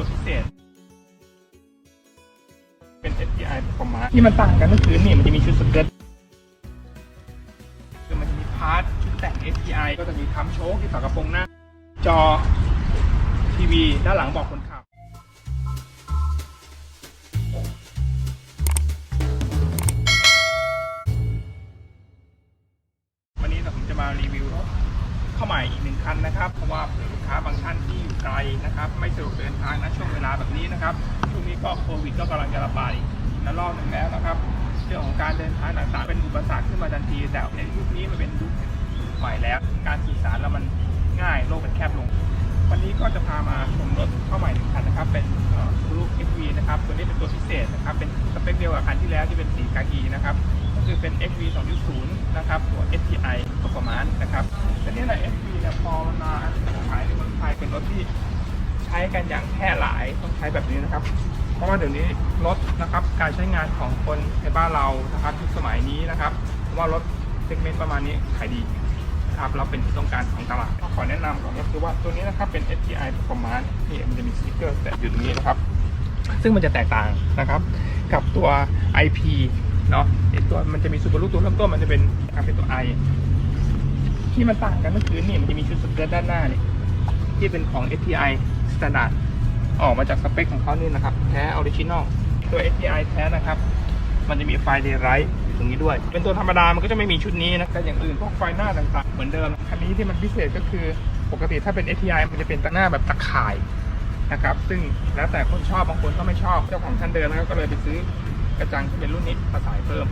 ตัวพิเศษ เป็น SPI Performance ที่มันต่างกันก็คือนี่มันจะมีชุดสเกิร์ตคือมันจะมีพาร์ทชุดแต่ง SPI ก็จะมีคัมโชคที่ฝากระโปรงหน้า จอทีวีด้านหลังเบอกคนขับวัน นะครับ ไม่สะดวกเดินทางนะช่วงเวลาแบบนี้นะครับ ช่วงนี้ก็โควิดก็กำลังจะระบาดอีกระลอกหนึ่งแล้วนะครับ เรื่องของการเดินทางต่างๆเป็นอุปสรรคขึ้นมาทันที แต่ในยุคนี้มันเป็นยุคใหม่แล้ว การสื่อสารแล้วมันง่ายโลกมันแคบลง วันนี้ก็จะพามาชมรถเข้าใหม่หนึ่งคันนะครับ เป็นซูรุ XV นะครับ ตัวนี้เป็นตัวพิเศษนะครับ เป็นสเปคเดียวกับคันที่แล้วที่เป็นสีกากีนะครับ ก็คือเป็น XV 2.0 นะครับตัว STI Performance นะครับแต่นี่แหละ XV เนี่ยพอมันมาขายในเมืองไทยเป็นรถที่ ใช้กันอย่างแพร่หลายต้องใช้แบบนี้นะครับ เพราะว่าเดี๋ยวนี้รถนะครับการใช้งานของคนในบ้านเรานะครับยุคสมัยนี้นะครับว่ารถเซกเมนต์ประมาณนี้ขายดีนะครับเราเป็นที่ต้องการของตลาดขอแนะนำก่อนก็คือว่าตัวนี้นะครับเป็น STI Performance นี่มันจะมีสติ๊กเกอร์แปะอยู่ตรงนี้นะครับ ซึ่งมันจะแตกต่างนะครับกับตัว IP เนาะตัวมันจะมีซูเปอร์ลูกตัวเริ่มต้นมันจะเป็นเป็นตัว I ที่มันต่างกันก็คือนี่มันจะมีชุดสเกิร์ตด้านหน้านี่ที่เป็นของ STI Standard ออกมาจากสเปคของเขานี่นะครับ แท้ออริจินอลตัว STI แท้นะครับ มันจะมีไฟเดย์ไรท์อยู่ตรงนี้ด้วย เป็นตัวธรรมดา มันก็จะไม่มีชุดนี้นะแต่อย่างอื่นพวกไฟหน้าต่างๆ เหมือนเดิม คันนี้ที่มันพิเศษก็คือปกติถ้าเป็น STI มันจะเป็นตะหน้าแบบตะข่ายนะครับ ซึ่งแล้วแต่คนชอบบางคนก็ไม่ชอบ เจ้าของท่านเดิมนะครับก็เลยไปซื้อกระจังที่เป็นรุ่นนี้มาใส่เพิ่ม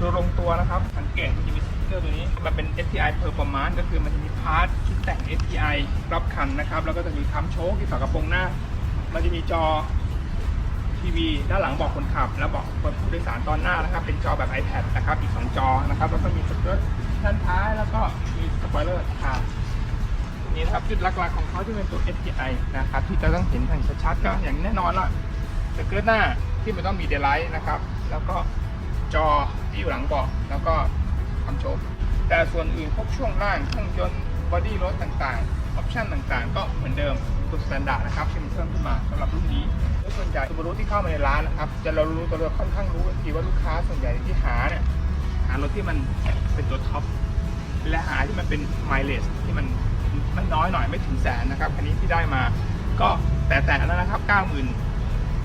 ดูลงตัวนะครับ สังเกตมันจะมี สติ๊กเกอร์ตัวนี้มันเป็น STI Performance ก็คือมันจะมีพาร์ทชุดแต่ง STI รอบคันนะครับ แล้วก็จะมีคัมโชคที่ฝากระโปรงหน้า มันจะมีจอทีวีด้านหลังเบอกคนขับ และเบอกผู้โดยสารตอนหน้านะครับ เป็นจอแบบ iPad นะครับ อีก 2 จอนะครับ แล้วก็มีสเกิร์ตด้านท้าย แล้วก็มีสปอยเลอร์ค่ะนี่นะครับจุดหลักๆของเขาที่เป็นตัว STI นะครับ ที่จะต้องเห็นอย่างชัดๆก็อย่างแน่นอนละสเกิร์ตหน้าที่มันต้องมีเดลไลท์นะครับ แล้วก็จอที่อยู่หลังเบาะแล้วก็ คอนโซลแต่ส่วนอื่นพวกช่วงล่างเครื่องยนต์บอดี้รถต่างๆ ออปชั่นต่างๆ ก็เหมือนเดิมตัวสแตนดาร์ดนะครับที่มันเพิ่มขึ้นมาสำหรับรุ่นนี้โดยส่วนใหญ่ตัวรถที่เข้ามาในร้านนะครับจะเรารู้ตัวเราค่อนข้างรู้ทีว่าลูกค้าส่วนใหญ่ที่หาเนี่ยหารถที่มันเป็นตัวท็อปและหาที่มันเป็นไมล์เลสที่มันไม่น้อยหน่อยไม่ถึงแสนนะครับคันนี้ที่ได้มาก็แต่แต่แล้วนะครับ 90,000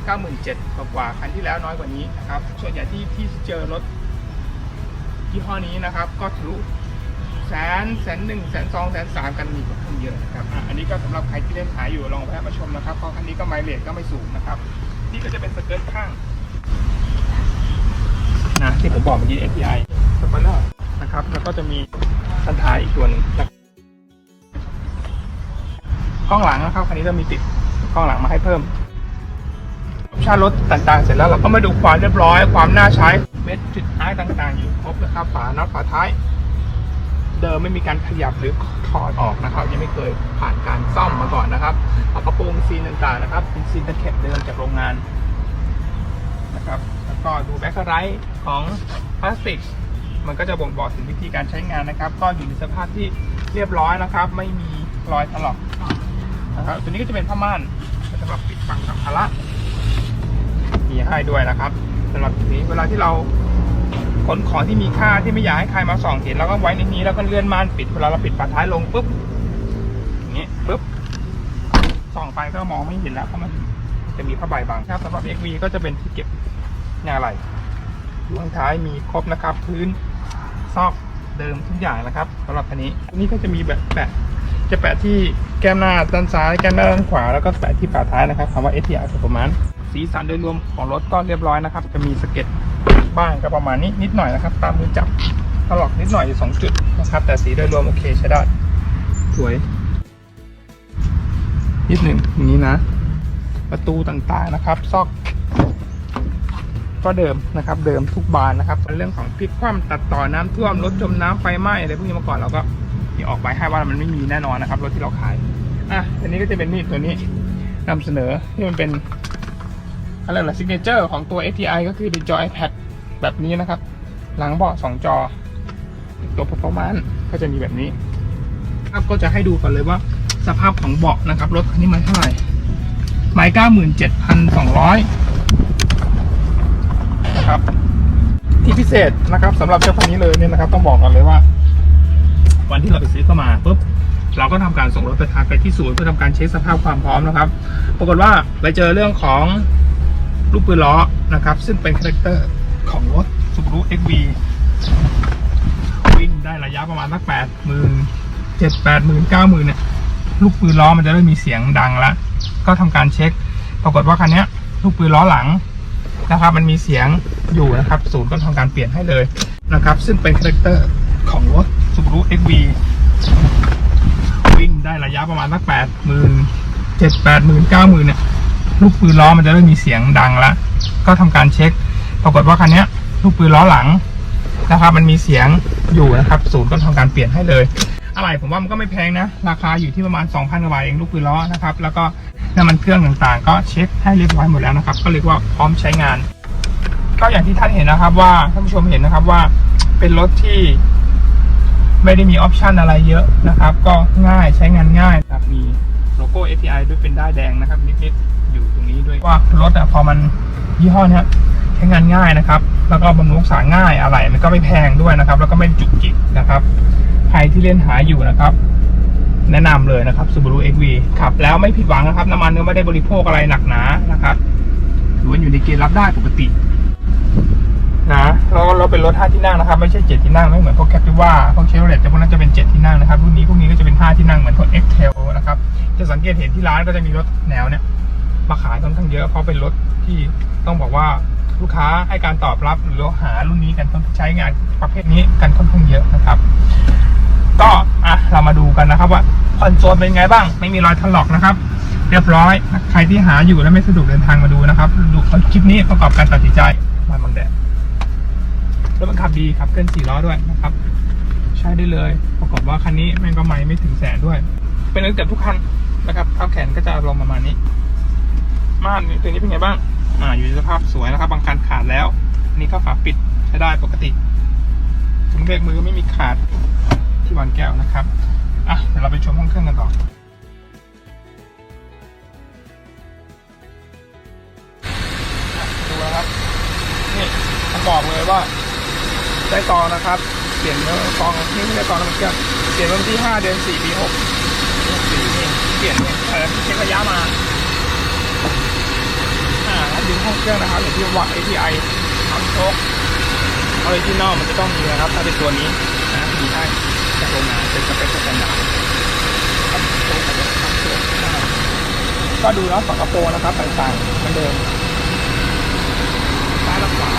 97,000กว่ากว่าคันที่แล้วน้อยกว่านี้นะครับส่วนใหญ่ที่ที่เจอรถ ยี่ห้อนี้นะครับ ก็ทะลุแสนแสนหนึ่งแสนสองแสนสามกันมีค่อนข้างเยอะนะครับอะอันนี้ก็สำหรับใครที่เล่นขายอยู่ลองแวะมาชมนะครับเพราะคันนี้ก็ไมล์เลสก็ไม่สูงนะครับ นี่ก็จะเป็นสเกิร์ตข้างนะที่ผมบอกเมื่อกี้ SPI สปอยเลอร์นะครับ แล้วก็จะมีคันท้ายอีกตัวหนึ่งกล้องหลังนะครับคันนี้จะมีติดกล้องหลังมาให้เพิ่มออปชั่นรถต่างๆเสร็จแล้วเราก็มาดูความเรียบร้อยความน่าใช้ เม็ดจุดท้ายต่าง ๆ อยู่ครบนะครับฝาน็อตฝาท้าย เดิมไม่มีการขยับหรือถอดออกนะครับ ยังไม่เคยผ่านการซ่อมมาก่อนนะครับเอากระโปรงซีนต่างๆนะครับเป็นซีนตะเข็บเดิมจากโรงงานนะครับ แล้วก็ดูแบ็คไลท์ของพลาสติกมันก็จะบ่งบอกถึงวิธีการใช้งานนะครับ ก็อยู่ในสภาพที่เรียบร้อยนะครับ ไม่มีรอยถลอกนะครับตัวนี้ก็จะเป็นผ้าม่านสำหรับปิดฝังสัมภาระมีให้ด้วยนะครับสำหรับจุดนี้เวลาที่เรา ขนของที่มีค่าที่ไม่อยากให้ใครมาส่องเห็นเราก็ไว้ในนี้แล้วก็เลื่อนม่านปิดเวลาเราปิดฝาท้ายลงปุ๊บอย่างนี้ปุ๊บส่องไปก็มองไม่เห็นแล้วเพราะมันจะมีผ้าใบบังครับสำหรับ XV ก็จะเป็นที่เก็บงานอะไรอยู่ข้างท้ายมีครบนะครับ พื้นซอกเดิมทุกอย่างนะครับสำหรับคันนี้อันนี้ก็จะมีแบบแปะจะแปะที่แก้มหน้าด้านซ้ายแก้มหน้าด้านขวาแล้วก็แปะที่ฝาท้ายนะครับคำว่า STR Performance สีสันโดยรวมของรถก็เรียบร้อยนะครับ จะมีสเก็ต บ้างก็ประมาณนี้นิดหน่อยนะครับ ตามมือจับถลอกนิดหน่อยอยู่สองจุดนะครับ แต่สีโดยรวมโอเคใช้ได้สวย นิดหนึ่งอย่างนี้นะ ประตูต่างๆนะครับ ซอก ก็เดิมนะครับ เดิมทุกบานนะครับเรื่องของพลิกคว่ำตัดต่อน้ำท่วมรถจมน้ำไฟไหม้อะไรพวกนี้มาก่อนเราก็มีออกใบให้ว่ามันไม่มีแน่นอนนะครับรถที่เราขายอะอันนี้ก็จะเป็นนี่ตัวนี้นำเสนอที่มันเป็นอะไรล่ะซิกเนเจอร์ของตัว ATI ก็คือเป็นจอ iPad แบบนี้นะครับ หลังเบาะสองจอ ตัว performance ก็จะมีแบบนี้ ครับก็จะให้ดูก่อนเลยว่า สภาพของเบาะนะครับรถคันนี้มันเท่าไหร่ไม้เก้าหมื่นเจ็ดพันสองร้อยนะครับ ที่พิเศษนะครับสำหรับเจ้าคันนี้เลยเนี่ยนะครับ ต้องบอกก่อนเลยว่า วันที่เราไปซื้อเข้ามาปุ๊บเราก็ทำการส่งรถไปทางไปที่ศูนย์เพื่อทำการเช็คสภาพความพร้อมนะครับ ปรากฏว่าไปเจอเรื่องของลูกปืนล้อนะครับ ซึ่งเป็นคาแรคเตอร์ ของรถ Subaru XV วิ่งได้ระยะประมาณสักแปดหมื่นเจ็ดแปดหมื่นเก้าหมื่นเนี่ยลูกปืนล้อมันจะเริ่มมีเสียงดังล้วก็ทำการเช็ค ปรากฏว่าคันนี้ลูกปืนล้อหลังนะครับ มันมีเสียงอยู่นะครับ ศูนย์ก็ทำการเปลี่ยนให้เลยนะครับ ซึ่งเป็นคาแรคเตอร์ของรถ Subaru XV วิ่งได้ระยะประมาณสักแปดหมื่นเจ็ดแปดหมื่นเก้าหมื่นเนี่ยลูกปืนล้อมันจะเริ่มมีเสียงดังล้วก็ทำการเช็ค ปรากฏว่าคันนี้ลูกปืนล้อหลังนะครับ มันมีเสียงอยู่นะครับ ศูนย์ก็ทำการเปลี่ยนให้เลยอะไรผมว่ามันก็ไม่แพงนะ ราคาอยู่ที่ประมาณ 2,000กว่าบาทเองลูกปืนล้อนะครับ แล้วก็น้ำมันเครื่องต่างๆ ก็เช็คให้เรียบร้อยหมดแล้วนะครับ ก็เรียกว่าพร้อมใช้งาน ก็อย่างที่ท่านเห็นนะครับว่าท่านผู้ชมเห็นนะครับว่าเป็นรถที่ไม่ได้มีออปชันอะไรเยอะนะครับ ก็ง่ายใช้งานง่ายครับมีโลโก้ API ด้วยเป็นด้ายแดงนะครับนิดๆอยู่ตรงนี้ด้วยว่ารถอะพอมันยี่ห้อเนี้ย ช้งานง่ายนะครับ แล้วก็บำรุงรักษาง่ายอะไรมันก็ไม่แพงด้วยนะครับ แล้วก็ไม่จุกจิกนะครับ ใครที่เล่นหาอยู่นะครับ แนะนำเลยนะครับ Subaru XV ขับแล้วไม่ผิดหวังนะครับ น้ำมันก็ไม่ได้บริโภคอะไรหนักหนานะครับถือว่าอยู่ในเกณฑ์รับได้ปกตินะแล้วเราเป็นรถ 5 ที่นั่งนะครับ ไม่ใช่ 7 ที่นั่งไม่เหมือนพวกแคปติว่าพวกเชลเลตแต่พวกนั้นจะเป็น 7 ที่นั่งนะครับ รุ่นนี้พวกนี้ก็จะเป็น 5 ที่นั่งเหมือนพวก x t a i l นะครับ จะสังเกตเห็นที่ร้านก็จะมีรถแนวเนี้ยมาขายค่อนข้างเยอะเพราะเป็นรถที่ต้องบอกว่า ลูกค้าให้การตอบรับหรือหารุ่นนี้กันใช้งานประเภทนี้กันค่อนข้างเยอะนะครับ ก็อะเรามาดูกันนะครับ ว่าคอนโซลเป็นไงบ้าง ไม่มีรอยถลอกนะครับ เรียบร้อย ใครที่หาอยู่และไม่สะดวกเดินทางมาดูนะครับดูคลิปนี้ประกอบการตัดสินใจมาบังแดดรถมันขับดีครับเคลื่อนสี่ล้อด้วยนะครับ ใช้ได้เลยประกอบว่าคันนี้แม่งก็ไม่ไม่ถึงแสนด้วย เป็นรถเกือบทุกคันนะครับเท้าแขนก็จะลงประมาณนี้ม่านตัวนี้เป็นไงบ้าง อ่าอยู่ในสภาพสวยนะครับ บางคันขาดแล้วนนี้ก็ฝาปิดใช้ได้ปกติถุงเบรกมือไม่มีขาดที่วางแก้วนะครับอะเดี๋ยวเราไปชมห้องเครื่องกันต่อดูนะครับนี่บอกเลยว่าได้ตองนะครับเปลี่ยนเมื่อตองนี่ไม่ได้ตองนะมันเกี่ยวเปลี่ยนวันที่ห้าเดือนสี่ปีหกสี่นี่เปลี่ยนเนี่ยแต่เช็คระยะมาอ่า ล้วดึงห้องเครื่องนะครับอย่างที่ว่า API ทำโชคออริจินอลมันจะต้องมีนะครับ ถ้าเป็นตัวนี้นะดูให้จากโรงงานเป็นสเปคสแตนดาร์ดก็ดูแล้วฝากระโปรงนะครับต่างๆเหมือนเดิมซ้ายและขวา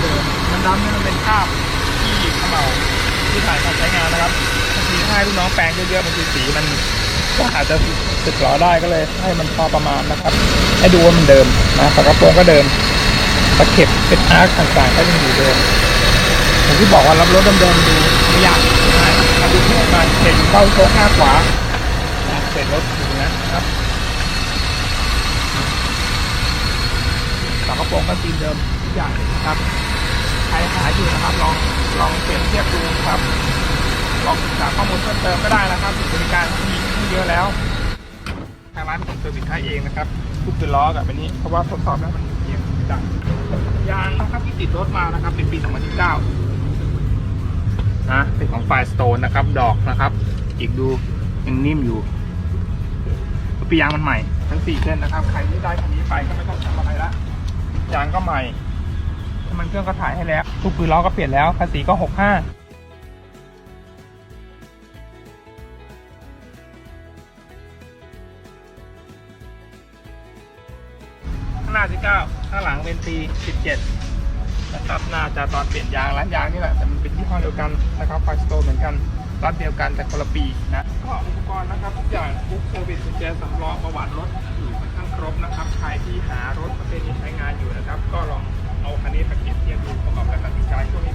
เดิมมันดำเนี่ยมันเป็นคราบที่เขม่าที่ถ่ายการใช้งานนะครับ ทีให้ลูกน้องแปรงเยอะๆบางทีสีมันก็อาจจะสึกหรอได้ก็เลยให้มันพอประมาณนะครับ ให้ดูว่ามันเดิมนะฝากระโปรงก็เดิมตะเข็บเป็นอาร์คต่างๆก็ยังอยู่เดิมผมที่บอกว่ารับรถเดิมๆดูไม่ยากง่ายมาดูที่มาเห็นเบ้าโชกหน้าขวานะเสร็จรถอยู่ตรงนั้นนะครับฝากระโปรงก็ตีนเดิมทุกอย่างนะครับใครหาอยู่นะครับลองลองเปรียบเทียบดูครับ ลองศึกษาข้อมูลเพิ่มเติมก็ได้นะครับบริการที่มีที่เยอะแล้ว ทางร้านผมเซอร์วิสให้เองนะครับทุกคือล้อกับอันนี้เพราะว่าทดสอบแล้วมันเอียงดังยางนะครับที่ติดรถมานะครับเป็นปี 2019นะเป็นของไฟสโตนนะครับ ดอกนะครับ อีกดูยังนิ่มอยู่ปียางมันใหม่ทั้งสี่เส้นนะครับใครที่ได้คันนี้ไปก็ไม่ต้องทำอะไรละยางก็ใหม่น้ำมันเครื่องก็ถ่ายให้แล้ว ทุกปืนล้อก็เปลี่ยนแล้วภาษีก็หกห้า น้าที่เก้าข้างหลังเป็นปีสิบเจ็ดนะครับน่าจะตอนเปลี่ยนยางร้านยางนี่แหละแต่มันเป็นที่ห้อเดียวกันนะครับไฟสโตเหมือนกันร้านเดียวกันแต่คนละปีนะก็อุปกรณ์นะครับทุกอย่างบุ๊กโควิดกุญแจสำรองประวัติรถอยู่ค่อนข้างครบนะครับใครที่หารถประเภทนี้ใช้งานอยู่นะครับ ก็ลองเอาคันนี้ไปเปรียบเทียบดูประกอบการตัดสินใจช่วงนี้